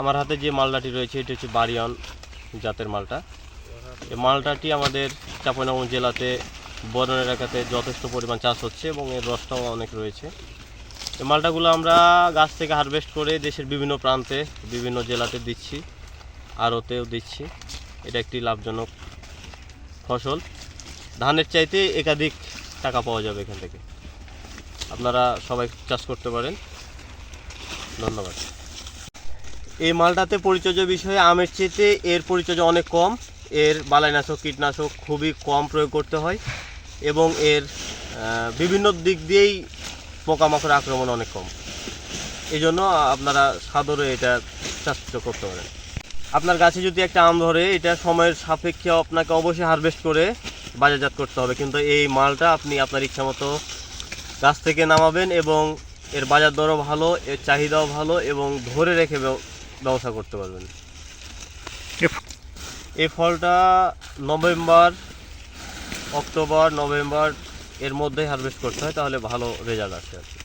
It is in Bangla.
আমার হাতে যে মালটাটি রয়েছে, এটি হচ্ছে বারিয়ন জাতের মালটা। এই মালটাটি আমাদের চাঁপাইনবাবগঞ্জ জেলাতে বন এলাকাতে যথেষ্ট পরিমাণ চাষ হচ্ছে এবং এর রসটাও অনেক রয়েছে। এই মালটাগুলো আমরা গাছ থেকে হারভেস্ট করে দেশের বিভিন্ন প্রান্তে, বিভিন্ন জেলাতে দিচ্ছি, আড়তেও দিচ্ছি। এটা একটি লাভজনক ফসল। ধানের চাইতে একাধিক টাকা পাওয়া যাবে এখান থেকে। আপনারা সবাই চাষ করতে পারেন। ধন্যবাদ। এই মালটাতে পরিচর্যা বিষয়ে আমের চেয়ে এর পরিচর্যা অনেক কম। এর বালাইনাশক, কীটনাশক খুবই কম প্রয়োগ করতে হয় এবং এর বিভিন্ন দিক দিয়েই পোকামাকড় আক্রমণ অনেক কম। এই জন্য আপনারা সাদরে এটা চাষ করতে পারেন। আপনার গাছে যদি একটা আম ধরে, এটা সময়ের সাপেক্ষে আপনাকে অবশ্যই হারভেস্ট করে বাজারজাত করতে হবে। কিন্তু এই মালটা আপনি আপনার ইচ্ছা মতো গাছ থেকে নামাবেন এবং এর বাজার দরও ভালো, এর চাহিদাও ভালো এবং ধরে রেখে ব্যবসা করতে পারবেন। এই ফলটা নভেম্বর অক্টোবর নভেম্বর এর মধ্যেই হারভেস্ট করতে হয় তাহলে ভালো রেজাল্ট আসে আর কি।